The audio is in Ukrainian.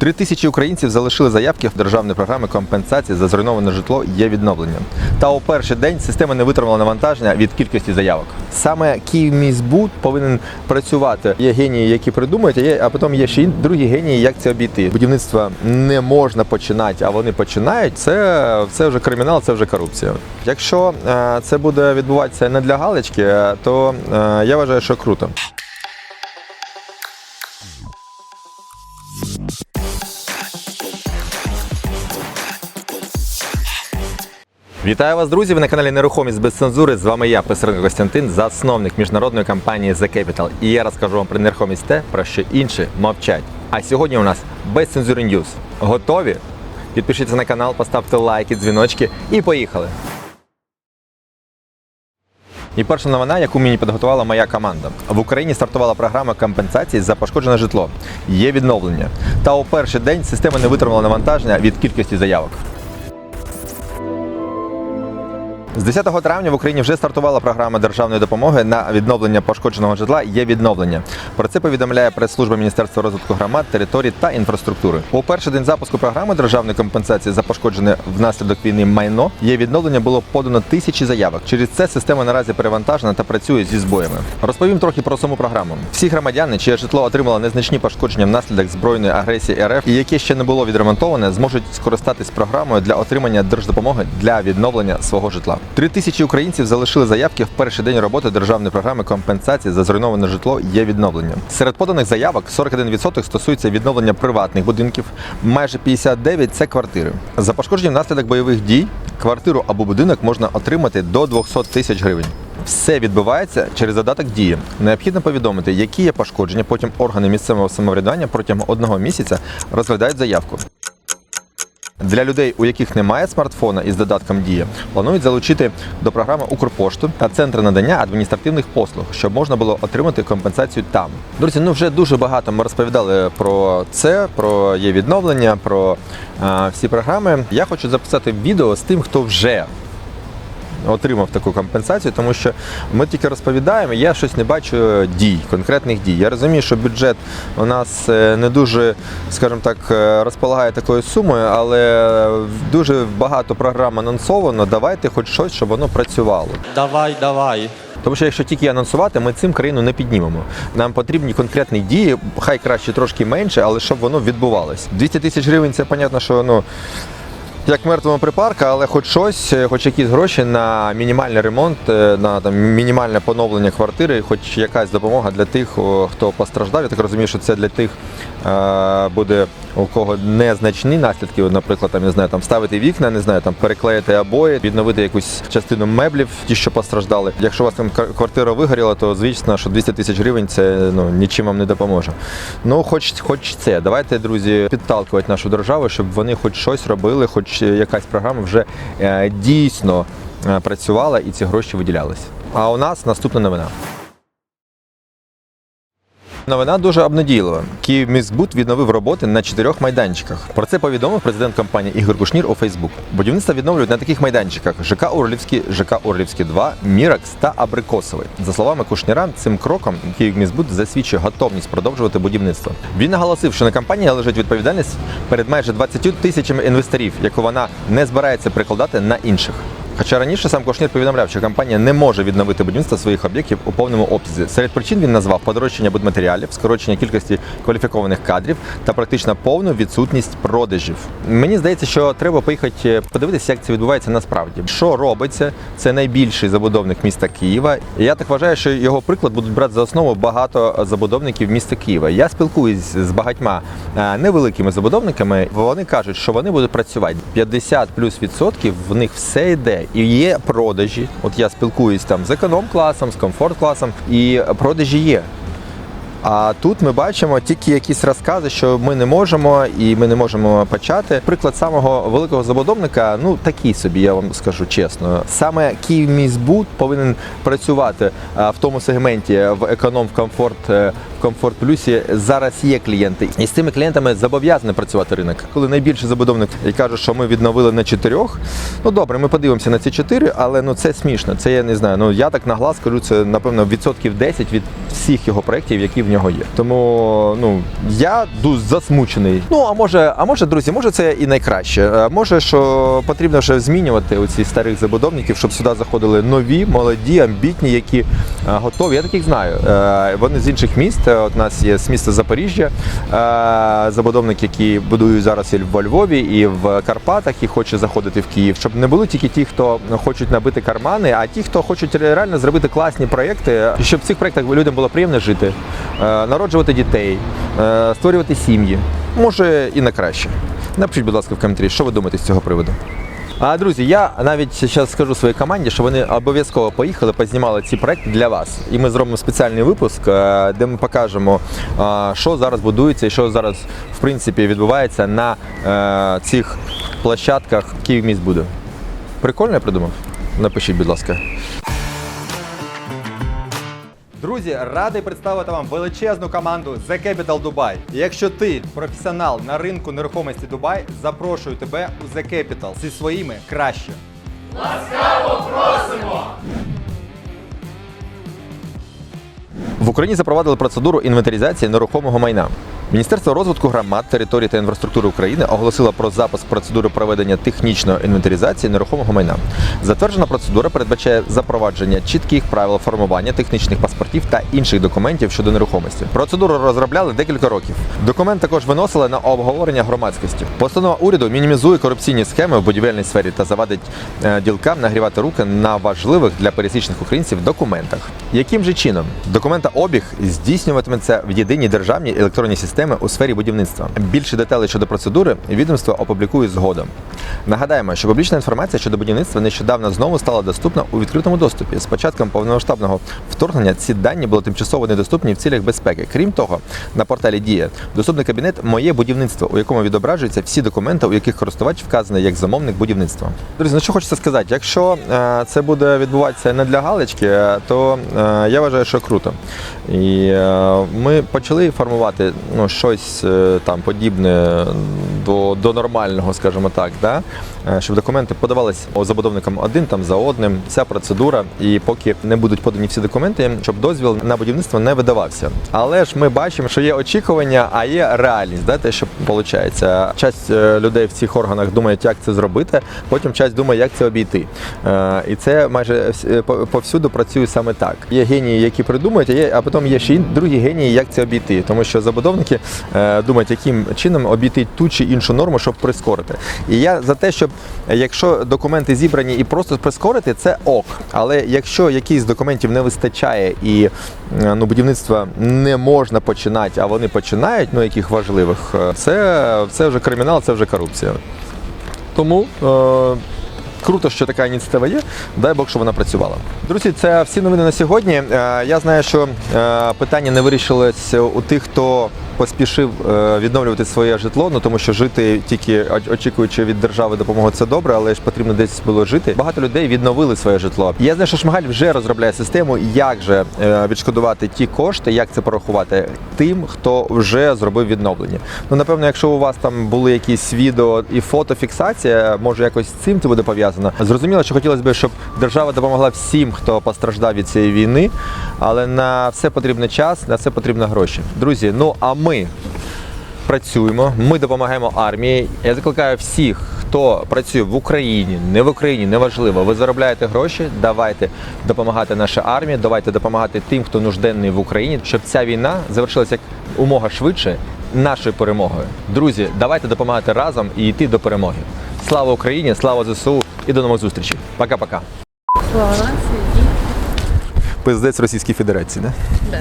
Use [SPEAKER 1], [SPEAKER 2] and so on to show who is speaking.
[SPEAKER 1] Три тисячі українців залишили заявки в державні програми компенсації за зруйноване житло є відновленням. Та у перший день система не витримала навантаження від кількості заявок. Саме Київміськбуд повинен працювати. Є генії, які придумують, а, потім є ще другі генії, як це обійти. Будівництво не можна починати, а вони починають. Це, це вже кримінал, це вже корупція. Якщо е, це буде відбуватися не для галочки, е, то е, я вважаю, що круто. Вітаю вас, друзі! Ви на каналі Нерухомість без цензури. З вами я, Писаренко Костянтин, засновник міжнародної компанії The Capital. І я розкажу вам про нерухомість те, про що інші мовчать. А сьогодні у нас без цензури Ньюз. Готові? Підпишіться на канал, поставте лайки, дзвіночки і поїхали. І перша новина, яку мені підготувала моя команда. В Україні стартувала програма компенсації за пошкоджене житло. Є відновлення. Та у перший день система не витримала навантаження від кількості заявок. З 10 травня в Україні вже стартувала програма державної допомоги на відновлення пошкодженого житла. Є відновлення. Про це повідомляє прес-служба Міністерства розвитку громад, територій та інфраструктури. У перший день запуску програми державної компенсації за пошкоджене внаслідок війни майно є відновлення було подано тисячі заявок. Через це система наразі перевантажена та працює зі збоями. Розповім трохи про саму програму. Всі громадяни, чиє житло отримало незначні пошкодження внаслідок збройної агресії РФ і яке ще не було відремонтоване, зможуть скористатись програмою для отримання держдопомоги для відновлення свого житла. Три тисячі українців залишили заявки в перший день роботи державної програми компенсації за зруйноване житло є відновлення. Серед поданих заявок 41% стосується відновлення приватних будинків, майже 59% – це квартири. За пошкодження внаслідок бойових дій квартиру або будинок можна отримати до 200 тисяч гривень. Все відбувається через додаток дії. Необхідно повідомити, які є пошкодження. Потім органи місцевого самоврядування протягом одного місяця розглядають заявку. Для людей, у яких немає смартфона із додатком Дія, планують залучити до програми Укрпошту та центри надання адміністративних послуг, щоб можна було отримати компенсацію там. Друзі, ну вже дуже багато ми розповідали про це, про є відновлення, про а, всі програми. Я хочу записати відео з тим, хто вже отримав таку компенсацію, тому що ми тільки розповідаємо, я щось не бачу дій, конкретних дій. Я розумію, що бюджет у нас е, не дуже, скажімо так, е, розполагає такою сумою, але дуже багато програм анонсовано. Давайте хоч щось, щоб воно працювало.
[SPEAKER 2] Давай, давай.
[SPEAKER 1] Тому що якщо тільки анонсувати, ми цим країну не піднімемо. Нам потрібні конкретні дії, хай краще трошки менше, але щоб воно відбувалось. 200 тисяч гривень це понятно, що ну. Як мертвому припарка, але хоч щось, е, хоч якісь гроші на мінімальний ремонт, е, на там мінімальне поновлення квартири, хоч якась допомога для тих, хто постраждав. Я так розумію, що це для тих е, буде у кого незначні наслідки. Наприклад, там не знаю, там ставити вікна, не знаю, там переклеїти обої, відновити якусь частину меблів, ті, що постраждали. Якщо у вас там квартира вигоріла, то звісно, що 200 тисяч гривень це ну нічим вам не допоможе. Ну, хоч, хоч це. Давайте, друзі, підталкувати нашу державу, щоб вони хоч щось робили, хоч якась програма вже е, дійсно е, працювала і ці гроші виділялись. А у нас наступна новина. Новина дуже обнадійлива. Київміськбуд відновив роботи на чотирьох майданчиках. Про це повідомив президент компанії Ігор Кушнір у Фейсбук. Будівництво відновлюють на таких майданчиках: ЖК Орлівський, ЖК Орлівський 2, Міракс та Абрикосовий. За словами Кушніра, цим кроком Київміськбуд засвідчує готовність продовжувати будівництво. Він наголосив, що на компанії лежить відповідальність перед майже 20 тисячами інвесторів, яку вона не збирається прикладати на інших. Хоча раніше сам Кошнір повідомляв, що компанія не може відновити будівництво своїх об'єктів у повному обсязі. Серед причин він назвав подорожчання будматеріалів, скорочення кількості кваліфікованих кадрів та практично повну відсутність продажів. Мені здається, що треба поїхати подивитися, як це відбувається насправді. Що робиться? Це найбільший забудовник міста Києва. Я так вважаю, що його приклад будуть брати за основу багато забудовників міста Києва. Я спілкуюсь з багатьма е, невеликими забудовниками. Вони кажуть, що вони будуть працювати 50 плюс відсотків. В них все йде. І є продажі. От я спілкуюсь там з економ-класом, з комфорт-класом, і продажі є. А тут ми бачимо тільки якісь розкази, що ми не можемо і ми не можемо почати. Приклад самого великого забудовника, ну такий собі, я вам скажу чесно. Саме Київміськбуд повинен працювати в тому сегменті в економ, в комфорт е, Комфорт Плюсі зараз є клієнти, і з цими клієнтами зобов'язаний працювати ринок. Коли найбільший забудовник і каже, що ми відновили на чотирьох, ну добре, ми подивимося на ці чотири, але ну це смішно. Це я не знаю. Ну я так на глаз кажу, це напевно відсотків 10 від всіх його проєктів, які в нього є. Тому ну я засмучений. Ну а може, а може, друзі, може це і найкраще. Е, Може, що потрібно вже змінювати оці старих забудовників, щоб сюди заходили нові, молоді, амбітні, які е, готові. Я таких знаю. Е, Вони з інших міст. Е, От у нас є з міста Запоріжжя е, забудовник, який будують зараз і во Львові, і в Карпатах, і хоче заходити в Київ, щоб не були тільки ті, хто хочуть набити кармани, а ті, хто хочуть реально зробити класні проєкти, і щоб в цих проєктах людям було приємно жити, е, народжувати дітей, е, створювати сім'ї. Може і на краще. Напишіть, будь ласка, в коментарі, що ви думаєте з цього приводу. А друзі, я навіть зараз скажу своїй команді, що вони обов'язково поїхали, познімали ці проекти для вас. І ми зробимо спеціальний випуск, е, де ми покажемо, е, що зараз будується і що зараз в принципі відбувається на е, цих площадках Київміст буде. Прикольно я придумав? Напишіть, будь ласка. Друзі, радий представити вам величезну команду The Capital Dubai. Якщо ти професіонал на ринку нерухомості Дубай, запрошую тебе у The Capital зі своїми краще. В Україні запровадили процедуру інвентаризації нерухомого майна. Міністерство розвитку громад, території та інфраструктури України оголосило про запуск процедури проведення технічної інвентаризації нерухомого майна. Затверджена процедура передбачає запровадження чітких правил формування технічних паспортів та інших документів щодо нерухомості. Процедуру розробляли декілька років. Документ також виносили на обговорення громадськості. Постанова уряду мінімізує корупційні схеми в будівельній сфері та завадить е, ділкам нагрівати руки на важливих для пересічних українців документах. Яким же чином документообіг здійснюватиметься в єдиній державній електронній системі у сфері будівництва? Більше деталей щодо процедури відомство опублікує згодом. Нагадаємо, що публічна інформація щодо будівництва нещодавно знову стала доступна у відкритому доступі. З початком повномасштабного вторгнення ці дані були тимчасово недоступні в цілях безпеки. Крім того, на порталі Дія доступний кабінет Моє будівництво, у якому відображуються всі документи, у яких користувач вказаний як замовник будівництва. Друзі, ну що хочеться сказати, якщо е, це буде відбуватися не для галочки, е, то е, я вважаю, що круто. І е, ми почали формувати ну, щось е, там подібне до, до нормального, скажімо так, да? Е, щоб документи подавались забудовникам один там за одним. Ця процедура, і поки не будуть подані всі документи, щоб дозвіл на будівництво не видавався. Але ж ми бачимо, що є очікування, а є реальність, да? те, що виходить. Часть людей в цих органах думають, як це зробити, потім часть думає, як це обійти. І це майже вс- по- повсюду працює саме так. Є генії, які придумують, а, є, а потім є ще другі генії, як це обійти. Тому що забудовники е, думають, яким чином обійти ту чи іншу норму, щоб прискорити. І я за те, щоб якщо документи зібрані і просто прискорити, це ок. Але якщо якихось документів не вистачає і е, ну, будівництво не можна починати, а вони починають, ну яких важливих, е, це, це вже кримінал, це вже корупція. Тому. Е, Круто, що така ініціатива є. Дай Бог, що вона працювала. Друзі, це всі новини на сьогодні. Е, Я знаю, що е, питання не вирішилось у тих, хто поспішив е, відновлювати своє житло, ну тому що жити тільки очікуючи від держави допомоги, це добре, але ж потрібно десь було жити. Багато людей відновили своє житло. Я знаю, що Шмигаль вже розробляє систему, як же е, відшкодувати ті кошти, як це порахувати тим, хто вже зробив відновлення. Ну напевно, якщо у вас там були якісь відео і фотофіксація, може якось з цим це буде пов'язано. Зрозуміло, що хотілося б, щоб держава допомогла всім, хто постраждав від цієї війни, але на все потрібен час, на все потрібно гроші. Друзі, ну а ми працюємо, ми допомагаємо армії. Я закликаю всіх, хто працює в Україні, не в Україні, неважливо. Ви заробляєте гроші, давайте допомагати нашій армії, давайте допомагати тим, хто нужденний в Україні, щоб ця війна завершилася як умога швидше нашою перемогою. Друзі, давайте допомагати разом і йти до перемоги. Слава Україні, слава ЗСУ і до нових зустрічей. Пока-пока.
[SPEAKER 2] Слава
[SPEAKER 1] Пиздець Російській Федерації, да?
[SPEAKER 2] де?